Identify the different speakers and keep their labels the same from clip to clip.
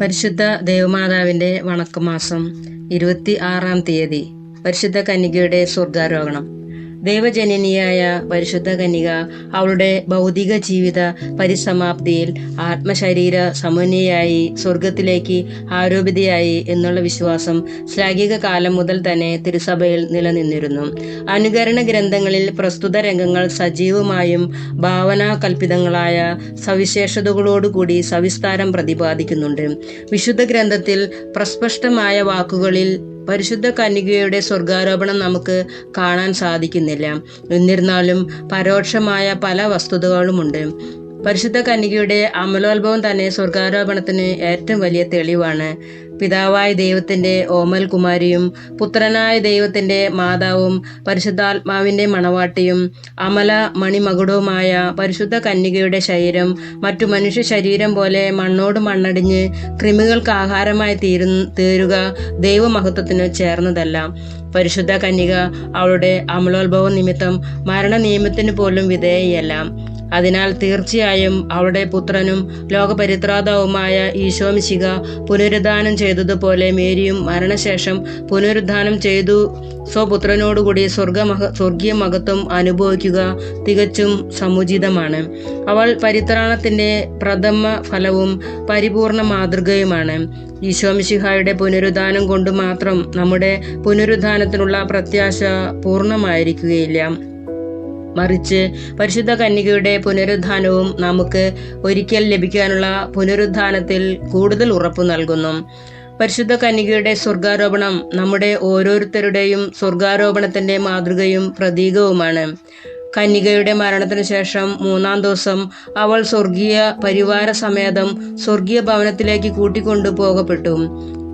Speaker 1: പരിശുദ്ധ ദേവമാതാവിന്റെ വണക്കമാസം ഇരുപത്തി ആറാം തീയതി. പരിശുദ്ധ കന്യകയുടെ സ്വർഗാരോഹണം. ദൈവജനനിയായ പരിശുദ്ധ കനിക അവളുടെ ഭൗതിക ജീവിത പരിസമാപ്തിയിൽ ആത്മശരീര സമന്വയായി സ്വർഗത്തിലേക്ക് ആരോപിതയായി എന്നുള്ള വിശ്വാസം ശ്ലാഘിക കാലം മുതൽ തന്നെ തിരുസഭയിൽ നിലനിന്നിരുന്നു. അനുകരണ ഗ്രന്ഥങ്ങളിൽ പ്രസ്തുത രംഗങ്ങൾ സജീവമായും ഭാവനാകൽപിതങ്ങളായ സവിശേഷതകളോടുകൂടി സവിസ്താരം പ്രതിപാദിക്കുന്നുണ്ട്. വിശുദ്ധ ഗ്രന്ഥത്തിൽ പ്രസ്പഷ്ടമായ വാക്കുകളിൽ പരിശുദ്ധ കന്യകയുടെ സ്വർഗാരോപണം നമുക്ക് കാണാൻ സാധിക്കുന്നില്ല. എന്നിരുന്നാലും പരോക്ഷമായ പല വസ്തുതകളുമുണ്ട്. പരിശുദ്ധ കന്യകയുടെ അമലോത്ഭവം തന്നെ സ്വർഗാരോപണത്തിന് ഏറ്റവും വലിയ തെളിവാണ്. പിതാവായ ദൈവത്തിന്റെ ഓമൽ കുമാരിയും പുത്രനായ ദൈവത്തിന്റെ മാതാവും പരിശുദ്ധാത്മാവിന്റെ മണവാട്ടിയും അമല മണിമകുടവുമായ പരിശുദ്ധ കന്യകയുടെ ശരീരം മറ്റു മനുഷ്യ ശരീരം പോലെ മണ്ണോട് മണ്ണടിഞ്ഞ് കൃമികൾക്ക് ആഹാരമായി തീരു തീരുക ദൈവമഹത്വത്തിന് ചേർന്നതല്ല. പരിശുദ്ധ കന്യക അവളുടെ അമലോത്ഭവ നിമിത്തം മരണ നിയമത്തിന് പോലും വിധേയയല്ല. അതിനാൽ തീർച്ചയായും അവളുടെ പുത്രനും ലോകപരിത്രാതാവുമായ ഈശോമിശിക പുനരുദ്ധാനം ചെയ്തതുപോലെ മേരിയും മരണശേഷം പുനരുദ്ധാനം ചെയ്തു. സ്വപുത്രനോടുകൂടി സ്വർഗമഹ സ്വർഗീയ മഹത്വം അനുഭവിക്കുക തികച്ചും സമുചിതമാണ്. അവൾ പരിത്രാണത്തിന്റെ പ്രഥമ ഫലവും പരിപൂർണ മാതൃകയുമാണ്. ഈശോമിശിഹായുടെ പുനരുദ്ധാനം കൊണ്ട് മാത്രം നമ്മുടെ പുനരുദ്ധാനത്തിനുള്ള പ്രത്യാശ പൂർണമായിരിക്കുകയില്ല. മറിച്ച് പരിശുദ്ധ കന്യകയുടെ പുനരുദ്ധാനവും നമുക്ക് ഒരിക്കൽ ലഭിക്കാനുള്ള പുനരുദ്ധാനത്തിൽ കൂടുതൽ ഉറപ്പ് നൽകുന്നു. പരിശുദ്ധ കന്യകയുടെ സ്വർഗാരോപണം നമ്മുടെ ഓരോരുത്തരുടെയും സ്വർഗാരോപണത്തിന്റെ മാതൃകയും പ്രതീകവുമാണ്. കന്യകയുടെ മരണത്തിന് ശേഷം മൂന്നാം ദിവസം അവൾ സ്വർഗീയ പരിവാര സമേതം സ്വർഗീയ ഭവനത്തിലേക്ക് കൂട്ടിക്കൊണ്ടു പോകപ്പെട്ടു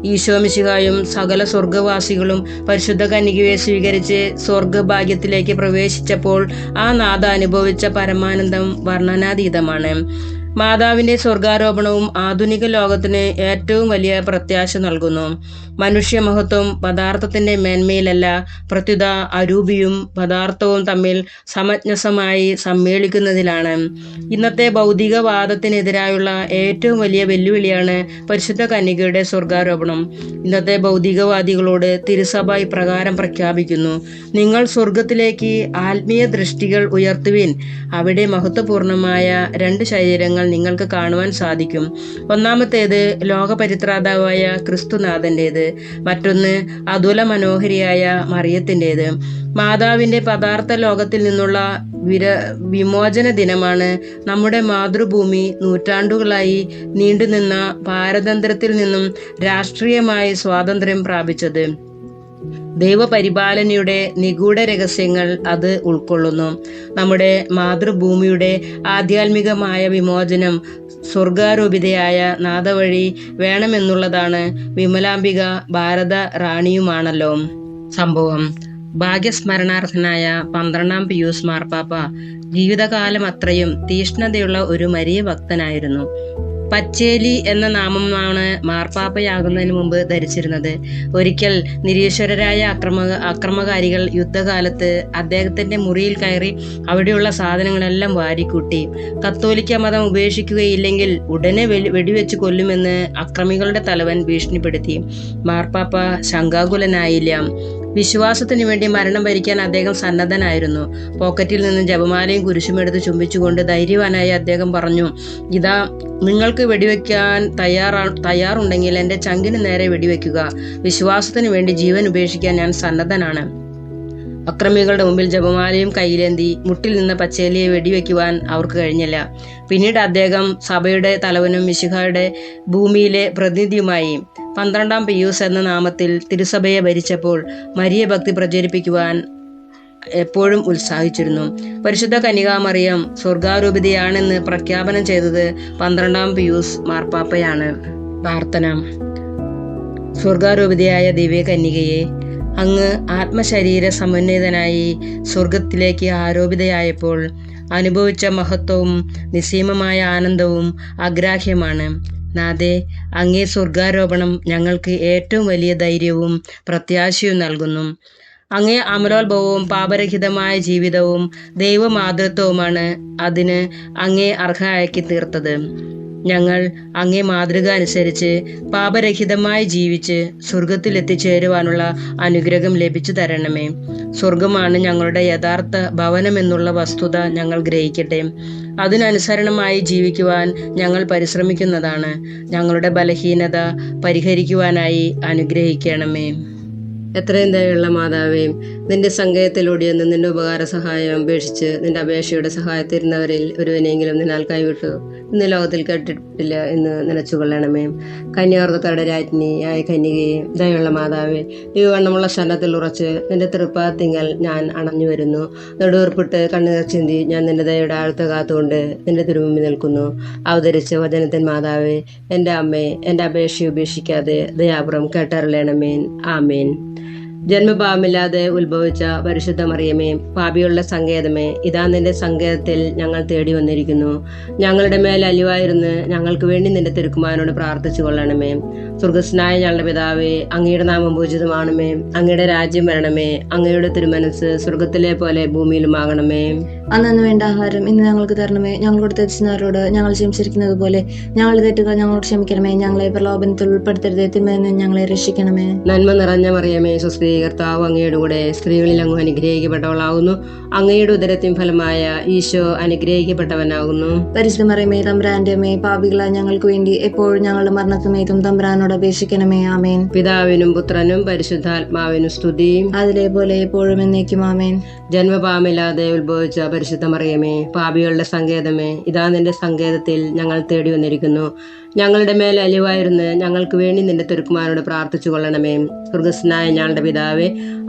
Speaker 1: ഈശോമിശിഹായും സകല സ്വർഗവാസികളും പരിശുദ്ധ കന്യകയെ സ്വീകരിച്ച് സ്വർഗഭാഗ്യത്തിലേക്ക് പ്രവേശിച്ചപ്പോൾ ആ നാഥ അനുഭവിച്ച പരമാനന്ദം വർണനാതീതമാണ്. മാതാവിന്റെ സ്വർഗാരോപണവും ആധുനിക ലോകത്തിന് ഏറ്റവും വലിയ പ്രത്യാശ നൽകുന്നു. മനുഷ്യമഹത്വം പദാർത്ഥത്തിന്റെ മേന്മയിലല്ല പ്രത്യുത അരൂപിയും പദാർത്ഥവും തമ്മിൽ സമഞ്ജസമായി സമ്മേളിക്കുന്നതിലാണ്. ഇന്നത്തെ ഭൗതികവാദത്തിനെതിരായുള്ള ഏറ്റവും വലിയ വെല്ലുവിളിയാണ് പരിശുദ്ധ കന്യകയുടെ സ്വർഗാരോപണം. ഇന്നത്തെ ഭൗതികവാദികളോട് തിരുസഭ ഇപ്രകാരം പ്രഖ്യാപിക്കുന്നു നിങ്ങൾ സ്വർഗത്തിലേക്ക് ആത്മീയ ദൃഷ്ടികൾ ഉയർത്തുവിൻ. അവിടെ മഹത്വപൂർണമായ രണ്ട് ശരീരങ്ങൾ നിങ്ങൾക്ക് കാണുവാൻ സാധിക്കും. ഒന്നാമത്തേത് ലോകപരിത്രാതാവായ ക്രിസ്തുനാഥന്റേത് മറ്റൊന്ന് അതുല മനോഹരിയായ മറിയത്തിന്റേത് മാതാവിന്റെ പദാർത്ഥ ലോകത്തിൽ നിന്നുള്ള വിര വിമോചന ദിനമാണ് നമ്മുടെ മാതൃഭൂമി നൂറ്റാണ്ടുകളായി നീണ്ടുനിന്ന പാരതന്ത്രത്തിൽ നിന്നും രാഷ്ട്രീയമായി സ്വാതന്ത്ര്യം പ്രാപിച്ചത്. ദൈവപരിപാലനയുടെ നിഗൂഢ രഹസ്യങ്ങൾ അത് ഉൾക്കൊള്ളുന്നു. നമ്മുടെ മാതൃഭൂമിയുടെ ആധ്യാത്മികമായ വിമോചനം സ്വർഗാരോപിതയായ നാദവഴി വേണമെന്നുള്ളതാണ് വിമലാംബിക ഭാരത റാണിയുമാണല്ലോ. സംഭവം. ഭാഗ്യസ്മരണാർത്ഥനായ പന്ത്രണ്ടാം പിയൂസ് മാർപ്പാപ്പ ജീവിതകാലം അത്രയും തീഷ്ണതയുള്ള ഒരു മരിയ ഭക്തനായിരുന്നു. പച്ചേലി എന്ന നാമമാണ് മാർപ്പാപ്പയാകുന്നതിന് മുമ്പ് ധരിച്ചിരുന്നത്. ഒരിക്കൽ നിരീശ്വരരായ അക്രമ അക്രമകാരികൾ യുദ്ധകാലത്ത് അദ്ദേഹത്തിന്റെ മുറിയിൽ കയറി അവിടെയുള്ള സാധനങ്ങളെല്ലാം വാരിക്കൂട്ടി. കത്തോലിക്ക മതം ഉപേക്ഷിക്കുകയില്ലെങ്കിൽ ഉടനെ വെടിവെച്ച് കൊല്ലുമെന്ന് അക്രമികളുടെ തലവൻ ഭീഷണിപ്പെടുത്തി. മാർപ്പാപ്പ ശങ്കാകുലനായില്ല വിശ്വാസത്തിനു വേണ്ടി മരണം ഭരിക്കാൻ അദ്ദേഹം സന്നദ്ധനായിരുന്നു. പോക്കറ്റിൽ നിന്ന് ജപമാലയും കുരിശുമെടുത്ത് ചുംബിച്ചുകൊണ്ട് ധൈര്യവാനായി അദ്ദേഹം പറഞ്ഞു ഇതാ നിങ്ങൾക്ക് വെടിവെക്കാൻ തയ്യാറാ തയ്യാറുണ്ടെങ്കിൽ എന്റെ ചങ്കിന് നേരെ വെടിവെക്കുക. വിശ്വാസത്തിനു വേണ്ടി ജീവൻ ഉപേക്ഷിക്കാൻ ഞാൻ സന്നദ്ധനാണ്. അക്രമികളുടെ മുമ്പിൽ ജപമാലയും കയ്യിലേന്തി മുട്ടിൽ നിന്ന് പച്ചേലിയെ വെടിവെക്കുവാൻ അവർക്ക് കഴിഞ്ഞില്ല. പിന്നീട് അദ്ദേഹം സഭയുടെ തലവനും മിശിഹായുടെ ഭൂമിയിലെ പ്രതിനിധിയുമായി പന്ത്രണ്ടാം പിയൂസ് എന്ന നാമത്തിൽ തിരുസഭയെ ഭരിച്ചപ്പോൾ മരിയ ഭക്തി പ്രചരിപ്പിക്കുവാൻ എപ്പോഴും ഉത്സാഹിച്ചിരുന്നു. പരിശുദ്ധ കനികാമറിയം സ്വർഗാരൂപിതയാണെന്ന് പ്രഖ്യാപനം ചെയ്തത് പന്ത്രണ്ടാം പിയൂസ് മാർപ്പാപ്പയാണ്. പ്രാർത്ഥന. സ്വർഗാരൂപിതയായ ദിവ്യ കന്യകയെ അങ്ങ് ആത്മശരീര സമന്വിതനായി സ്വർഗത്തിലേക്ക് ആരോപിതയായപ്പോൾ അനുഭവിച്ച മഹത്വവും നിസ്സീമമായ ആനന്ദവും അഗ്രാഹ്യമാണ്. നാഥേ അങ്ങേ സ്വർഗാരോപണം ഞങ്ങൾക്ക് ഏറ്റവും വലിയ ധൈര്യവും പ്രത്യാശയും നൽകുന്നു. അങ്ങേ അമലോത്ഭവവും പാപരഹിതമായ ജീവിതവും ദൈവമാതൃത്വവുമാണ് അതിന് അങ്ങേ അർഹയാക്കി തീർത്തത്. ഞങ്ങൾ അങ്ങേ മാതൃക അനുസരിച്ച് പാപരഹിതമായി ജീവിച്ച് സ്വർഗത്തിൽ എത്തിച്ചേരുവാനുള്ള അനുഗ്രഹം ലഭിച്ചു തരണമേ. സ്വർഗമാണ് ഞങ്ങളുടെ യഥാർത്ഥ ഭവനം എന്നുള്ള വസ്തുത ഞങ്ങൾ ഗ്രഹിക്കട്ടെ. അതിനനുസരണമായി ജീവിക്കുവാൻ ഞങ്ങൾ പരിശ്രമിക്കുന്നതാണ്. ഞങ്ങളുടെ ബലഹീനത പരിഹരിക്കുവാനായി അനുഗ്രഹിക്കണമേ. എത്രയും ദയുള്ള മാതാവേ നിന്റെ സങ്കേതത്തിലൂടെ ഒന്ന് നിന്റെ ഉപകാര സഹായം അപേക്ഷിച്ച് നിന്റെ അപേക്ഷയുടെ സഹായത്തിരുന്നവരിൽ ഒരുവനെങ്കിലും നിന്നാൽ കൈവിട്ടു. ഇന്ന് ലോകത്തിൽ കേട്ടിട്ടില്ല എന്ന് നനച്ചുകൊള്ളണമേ കന്യാർത്തക്കാരുടെ രാജ്ഞിയായ കന്യകയെ ദയുള്ള മാതാവേ ഈ വണ്ണമുള്ള ശരണത്തിൽ ഉറച്ച് നിന്റെ തൃപ്പാത്തിങ്കൽ ഞാൻ അണഞ്ഞു വരുന്നു. നെടുവർപ്പിട്ട് കണ്ണുനീർ ചിന്തി ഞാൻ നിന്റെ ദയയുടെ ആഴത്ത് കാത്തുകൊണ്ട് നിന്റെ തിരുമുമ്പിൽ നിൽക്കുന്നു. അവതരിച്ച വചനത്തിൻ മാതാവേ എന്റെ അമ്മേ എന്റെ അപേക്ഷ ഉപേക്ഷിക്കാതെ ദയാപുറം കേട്ടറിയണമേൻ ആമേൻ. ജന്മഭാവമില്ലാതെ ഉത്ഭവിച്ച പരിശുദ്ധ മറിയമേ പാപിയുള്ള സങ്കേതമേ ഇതാ നിന്റെ സങ്കേതത്തിൽ ഞങ്ങൾ തേടി വന്നിരിക്കുന്നു. ഞങ്ങളുടെ മേൽ അലിവായിരുന്ന് ഞങ്ങൾക്ക് വേണ്ടി നിന്റെ തിരുക്കുമാരനോട് പ്രാർത്ഥിച്ചു കൊള്ളണമേ. സ്വർഗസ്നായ ഞങ്ങളുടെ പിതാവേ അങ്ങയുടെ നാമം പൂജിതമാണമേ. അങ്ങയുടെ രാജ്യം വരണമേ. അങ്ങയുടെ തിരുമനസ് സ്വർഗത്തിലെ പോലെ ഭൂമിയിലുമാകണമേ.
Speaker 2: അന്നു വേണ്ട ആഹാരം ഇന്ന് ഞങ്ങൾക്ക് തരണമേ. ഞങ്ങളോട് തെറ്റിച്ചവരോട് ഞങ്ങൾ ക്ഷമിച്ചിരിക്കുന്നത് പോലെ ഞങ്ങൾ തെറ്റുകൾ ഞങ്ങളോട് ക്ഷമിക്കണമേ. ഞങ്ങളെ പ്രലോഭനത്തിൽ ഉൾപ്പെടുത്തരുത്. തിന്മ ഞങ്ങളെ രക്ഷിക്കണമേ.
Speaker 1: നന്മ നിറഞ്ഞ മറിയമേ സുസ്ഥീ കർത്താവ് അങ്ങയുടെ കൂടെ സ്ത്രീകളിൽ അങ്ങ് അനുഗ്രഹിക്കപ്പെട്ടവളാകുന്നു. അങ്ങയുടെ ഉദരത്തിൻ ഫലമായ ഈശോ അനുഗ്രഹിക്കപ്പെട്ടവനാകുന്നു.
Speaker 2: പരിശുദ്ധമറിയമേ തമ്പ്രാന്റെ അമ്മേ പാപികളായ ഞങ്ങൾക്ക് വേണ്ടി എപ്പോഴും ഞങ്ങളുടെ മരണസമയത്തും തമ്പ്രാനോട് അപേക്ഷിക്കണമേ ആമേൻ.
Speaker 1: പിതാവിനും പുത്രനും പരിശുദ്ധാത്മാവിനും സ്തുതി
Speaker 2: അതിലെ പോലെ എപ്പോഴും എന്നേക്കും ആമേൻ.
Speaker 1: ജന്മപാമില്ലാതെ ഉത്ഭവിച്ച പരിശുദ്ധമറിയമേ പാപികളുടെ സങ്കേതമേ ഇതാ നിന്റെ സങ്കേതത്തിൽ ഞങ്ങൾ തേടി വന്നിരിക്കുന്നു. ഞങ്ങളുടെ മേൽ അലിവായിരുന്ന് ഞങ്ങൾക്ക് വേണ്ടി നിന്റെ തിരുക്കുമാരോട് പ്രാർത്ഥിച്ചു കൊള്ളണമേ സ്വർഗസ്നായ ഞങ്ങളുടെ പിതാവേ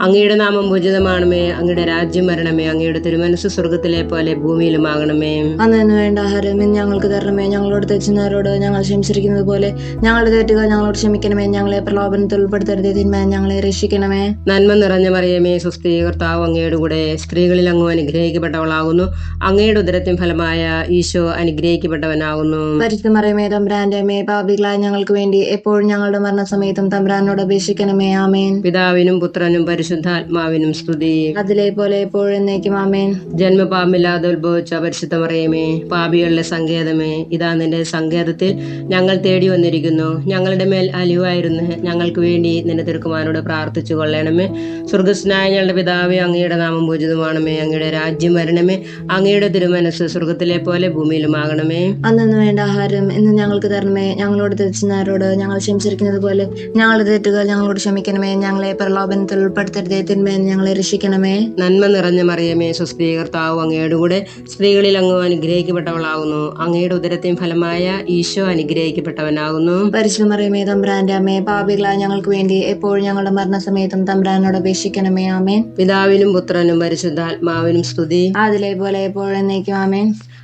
Speaker 1: അങ്ങയുടെ നാമം പൂജിതമാണമേ അങ്ങയുടെ രാജ്യം വരണമേ അങ്ങയുടെ തിരുമനസ് സ്വർഗത്തിലെ പോലെ ഭൂമിയിലും ആകണമേ
Speaker 2: അന്നു വേണ്ട ആഹാരം ഞങ്ങൾക്ക് തരണമേ. ഞങ്ങളോട് തെച്ചുന്നവരോട് ഞങ്ങൾ ക്ഷമിച്ചിരിക്കുന്നത് പോലെ ഞങ്ങളുടെ തെറ്റുകൾ ഞങ്ങളോട് ക്ഷമിക്കണമേ. ഞങ്ങളെ പ്രലോഭനത്തിൽ ഉൾപ്പെടുത്തരുതേ. തിന്മ ഞങ്ങളെ രക്ഷിക്കണമേ.
Speaker 1: നന്മ നിറഞ്ഞ മറിയമേ സുസ്ഥീ കർത്താവ് അങ്ങയുടെ കൂടെ സ്ത്രീകളിൽ അങ്ങ് അനുഗ്രഹിക്കപ്പെട്ടവളാകുന്നു. അങ്ങയുടെ ഉദരത്തിൻ ഫലമായ ഈശോ അനുഗ്രഹിക്കപ്പെട്ടവനാകുന്നു.
Speaker 2: പരിശുദ്ധ മറിയമേ തമ്പ്രാന്റെ അമ്മേ പാപികളായ ഞങ്ങൾക്ക് വേണ്ടി എപ്പോഴും ഞങ്ങളുടെ മരണസമയത്തും തമ്പ്രാനോട് അപേക്ഷിക്കണമേ. ആമേൻ.
Speaker 1: പിതാവിനും പുത്രനും പരിശുദ്ധാത്മാവിനും സ്തുതി.
Speaker 2: അതിലെ പോലെ എപ്പോഴും എന്നേക്കും ആമേൻ.
Speaker 1: ജന്മപാമില്ലാതെ ഉത്ഭവിച്ച പരിശുദ്ധ മറിയമേ പാപികളുടെ സങ്കേതമേ ഇതാ നിന്റെ സങ്കേതത്തിൽ ഞങ്ങൾ തേടി വന്നിരിക്കുന്നു. ഞങ്ങളുടെ മേൽ അലിവായിരുന്നു ഞങ്ങൾക്ക് വേണ്ടി നിന്റെ തിരുക്കുമാരോട് പ്രാർത്ഥിച്ചു കൊള്ളണമേ. സ്വർഗസ്നായ ഞങ്ങളുടെ പിതാവേ അങ്ങയുടെ നാമം പൂജിതമാണമേ. അങ്ങയുടെ രാജ്യം വരണമേ. അങ്ങയുടെ തിരുമനസ് സ്വർഗത്തിലെ പോലെ ഭൂമിയിലുമാകണമേ.
Speaker 2: അന്നു വേണ്ട ആഹാരം ഇന്ന് ഞങ്ങൾക്ക് തരണമേ. ഞങ്ങളോട് തെറ്റിനാരോട് ഞങ്ങൾ ക്ഷമിച്ചിരിക്കുന്നത് പോലെ ഞങ്ങളുടെ തെറ്റുകൾ ഞങ്ങളോട് ക്ഷമിക്കണമേ. ഞങ്ങളെ പ്രലോഭനത്തിൽ ഉൾപ്പെടുത്തരുതേ. തിന്മേന്ന് ഞങ്ങളെ രക്ഷിക്കണമേ.
Speaker 1: നന്മ നിറഞ്ഞ മറിയമേ സ്വസ്തി കർത്താവ് അങ്ങയുടെ കൂടെ സ്ത്രീകളിൽ അങ്ങ് അനുഗ്രഹിക്കപ്പെട്ടവളാകുന്നു അങ്ങയുടെ ഉദരത്തിൻ ഫലമായ ഈശോ അനുഗ്രഹിക്കപ്പെട്ടവനാകുന്നു.
Speaker 2: പരിശുദ്ധ മറിയമേ തമ്പ്രാന്റെ അമ്മേ പാപികളായ ഞങ്ങൾക്ക് വേണ്ടി എപ്പോഴും ഞങ്ങളുടെ മരണസമയത്തും തമ്പ്രാനോട് അപേക്ഷിക്കണമേ. ആമേൻ.
Speaker 1: പിതാവിനും പുത്രനും പരിശുദ്ധാത്മാവിനും സ്തുതി.
Speaker 2: അതിലെ പോലെ എപ്പോഴും എന്നേക്കും. ആമേൻ.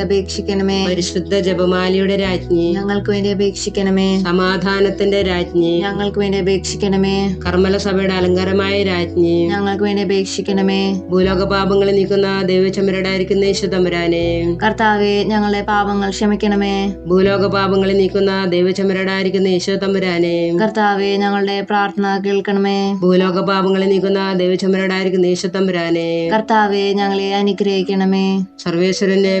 Speaker 2: അപേക്ഷിക്കണമേ.
Speaker 1: പരിശുദ്ധ ജപമാലയുടെ രാജ്ഞി.
Speaker 2: ഞങ്ങൾക്ക് വേണ്ടി അപേക്ഷിക്കണമേ.
Speaker 1: സമാധാനത്തിന്റെ രാജ്ഞി.
Speaker 2: ഞങ്ങൾക്ക് വേണ്ടി അപേക്ഷിക്കണമേ.
Speaker 1: കർമ്മല സഭയുടെ അലങ്കാരമായ രാജ്ഞി.
Speaker 2: ഞങ്ങൾക്ക് വേണ്ടി അപേക്ഷിക്കണമേ.
Speaker 1: ഭൂലോക പാപങ്ങൾ നീക്കുന്ന ദൈവചമരടായിരിക്കുന്ന യേശുതമ്പുരാനെ
Speaker 2: കർത്താവെ ഞങ്ങളുടെ പാപങ്ങൾ ക്ഷമിക്കണമേ.
Speaker 1: ഭൂലോക പാപങ്ങൾ നീക്കുന്ന ദൈവചമരടായിരിക്കുന്ന യേശുതമ്പുരാനെ
Speaker 2: കർത്താവെ ഞങ്ങളുടെ പ്രാർത്ഥന കേൾക്കണമേ.
Speaker 1: ഭൂലോക പാപങ്ങൾ നീക്കുന്ന ദൈവചമരടായിരിക്കുന്ന യേശുതമ്പുരാനെ
Speaker 2: കർത്താവെ ഞങ്ങളെ അനുഗ്രഹിക്കണമേ.
Speaker 1: സർവേശ്വരന്റെ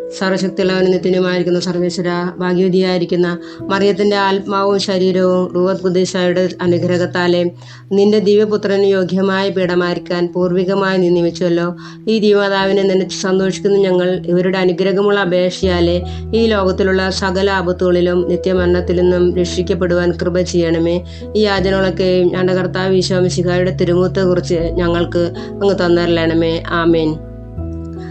Speaker 1: സർവശക്തിയുള്ളവന് നിത്യനുമായിരിക്കുന്ന സർവേശ്വര ഭാഗ്യവതിയായിരിക്കുന്ന മറിയത്തിന്റെ ആത്മാവും ശരീരവും റൂവത് കുദേശായുടെ അനുഗ്രഹത്താലെ നിന്റെ ദിവ്യപുത്രന് യോഗ്യമായ പീഠമായിരിക്കാൻ പൂർവികമായി നീ ഈ ദിവമാതാവിനെ നനച്ച് സന്തോഷിക്കുന്ന ഞങ്ങൾ ഇവരുടെ അനുഗ്രഹമുള്ള അപേക്ഷയാലെ ഈ ലോകത്തിലുള്ള സകല ആപത്തുകളിലും നിത്യമരണത്തിൽ നിന്നും രക്ഷിക്കപ്പെടുവാൻ കൃപ ചെയ്യണമേ. ഈ യാചനകളൊക്കെയും ഞങ്ങളുടെ കർത്താവ് ഈശോമിശിഖായുടെ തിരുമുഖത്തെക്കുറിച്ച് ഞങ്ങൾക്ക് അങ്ങ് തന്നരലണമേ ആമേൻ.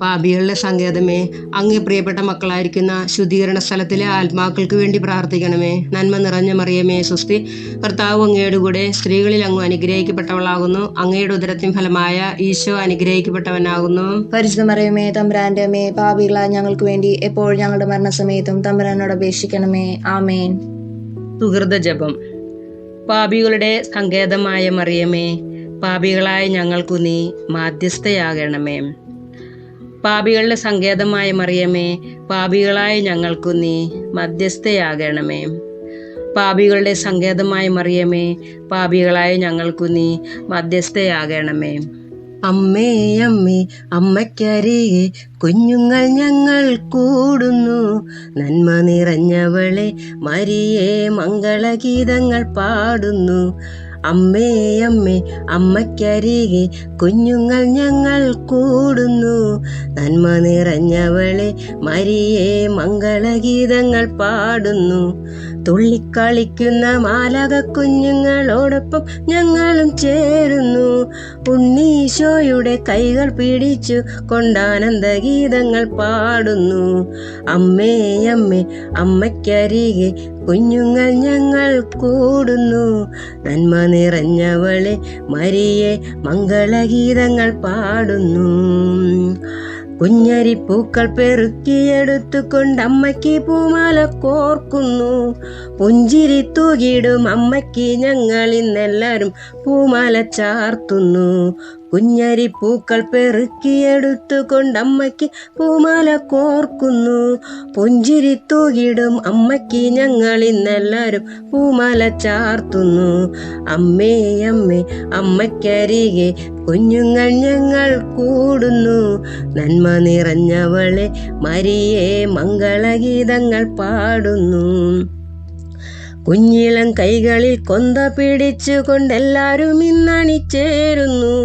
Speaker 1: പാപികളുടെ സങ്കേതമേ അങ്ങേ പ്രിയപ്പെട്ട മക്കളായിരിക്കുന്ന ശുദ്ധീകരണ സ്ഥലത്തിലെ ആത്മാക്കൾക്ക് വേണ്ടി പ്രാർത്ഥിക്കണമേ. നന്മ നിറഞ്ഞ മറിയമേ സുസ്തി കർത്താവ് അങ്ങയുടെ കൂടെ സ്ത്രീകളിൽ അങ്ങ് അനുഗ്രഹിക്കപ്പെട്ടവളാകുന്നു. അങ്ങയുടെ ഉദരത്തിൻ ഫലമായ ഈശോ അനുഗ്രഹിക്കപ്പെട്ടവനാകുന്നു.
Speaker 2: പരിശുദ്ധ മറിയമേ തമ്പ്രാന്റെ അമ്മേ പാപികളായ ഞങ്ങൾക്ക് വേണ്ടി എപ്പോഴും ഞങ്ങളുടെ മരണസമയത്തും തമ്പ്രാനോട് അപേക്ഷിക്കണമേ. ആമേൻ.
Speaker 1: സുഹൃത ജപം. പാപികളുടെ സങ്കേതമായ മറിയമേ പാപികളായ ഞങ്ങൾക്കു നീ മാധ്യസ്ഥയാകണമേ. പാപികളുടെ സങ്കേതമായ മറിയമേ പാപികളായ ഞങ്ങൾക്കു നീ മധ്യസ്ഥയാകണമേ. പാപികളുടെ സങ്കേതമായ മറിയമേ പാപികളായ ഞങ്ങൾക്കു നീ മധ്യസ്ഥയാകണമേ. അമ്മേ അമ്മേ അമ്മയ്ക്കരികെ കുഞ്ഞുങ്ങൾ ഞങ്ങൾ കൂടുന്നു. നന്മ നിറഞ്ഞവളെ മരിയേ മംഗളഗീതങ്ങൾ പാടുന്നു. അമ്മേ അമ്മേ അമ്മയ്ക്കരികെ കുഞ്ഞുങ്ങൾ ഞങ്ങൾ കൂടുന്നു. നന്മ നിറഞ്ഞവളെ മരിയേ മംഗളഗീതങ്ങൾ പാടുന്നു. തുള്ളിക്കളിക്കുന്ന മാലക കുഞ്ഞുങ്ങളോടൊപ്പം ഞങ്ങളും ചേരുന്നു. ഉണ്ണീശോയുടെ കൈകൾ പിടിച്ചു കൊണ്ടാനന്ദഗീതങ്ങൾ പാടുന്നു. അമ്മേ അമ്മേ അമ്മയ്ക്കരികെ കുഞ്ഞുങ്ങൾ ഞങ്ങൾ കൂടുന്നു. നന്മ നിറഞ്ഞവളെ മരിയെ മംഗളഗീതങ്ങൾ പാടുന്നു. കുഞ്ഞരിപ്പൂക്കൾ പെറുക്കിയെടുത്തുകൊണ്ട് അമ്മയ്ക്ക് പൂമാല കോർക്കുന്നു. പുഞ്ചിരി തൂകിടും അമ്മയ്ക്ക് ഞങ്ങൾ ഇന്നെല്ലാവരും പൂമാല ചാർത്തുന്നു. കുഞ്ഞരിപ്പൂക്കൾ പെറുക്കിയെടുത്തു അമ്മയ്ക്ക് പൂമാല കോർക്കുന്നു. പുഞ്ചിരി തൂകിടും അമ്മയ്ക്ക് ഞങ്ങൾ ഇന്നെല്ലാരും പൂമാല ചാർത്തുന്നു. അമ്മേ അമ്മേ അമ്മയ്ക്കരികെ കുഞ്ഞുങ്ങൾ ഞങ്ങൾ കൂടുന്നു. നന്മ നിറഞ്ഞവളെ മരിയേ മംഗളഗീതങ്ങൾ പാടുന്നു. കുഞ്ഞിളം കൈകളിൽ കൊന്ത പിടിച്ചുകൊണ്ടെല്ലാരും ഇന്നണിച്ചേരുന്നു.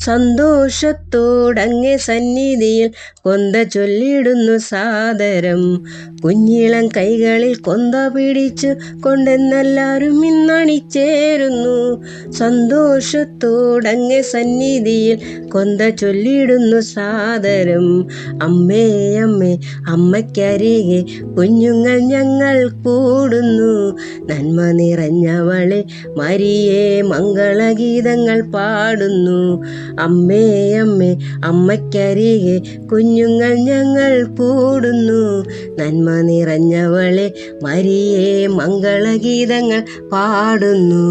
Speaker 1: സന്തോഷത്തോടങ്ങെ സന്നിധിയിൽ കൊന്ത ചൊല്ലിടുന്നു സാദരം. കുഞ്ഞിളം കൈകളിൽ കൊന്ത പിടിച്ചു കൊണ്ടെന്നെല്ലാരും ഇന്നണിച്ചേരുന്നു. സന്തോഷത്തോടങ്ങ സന്നിധിയിൽ കൊന്ത ചൊല്ലിടുന്നു സാദരം. അമ്മേ അമ്മേ അമ്മയ്ക്കരികെ കുഞ്ഞുങ്ങൾ ഞങ്ങൾ കൂടുന്നു. നന്മ നിറഞ്ഞവളെ മരിയെ മംഗളഗീതങ്ങൾ പാടുന്നു. അമ്മേ അമ്മേ അമ്മയ്ക്കരികെ കുഞ്ഞുങ്ങൾ ഞങ്ങൾ കൂടുന്നു. നന്മ നിറഞ്ഞവളെ മരിയേ മംഗളഗീതങ്ങൾ പാടുന്നു.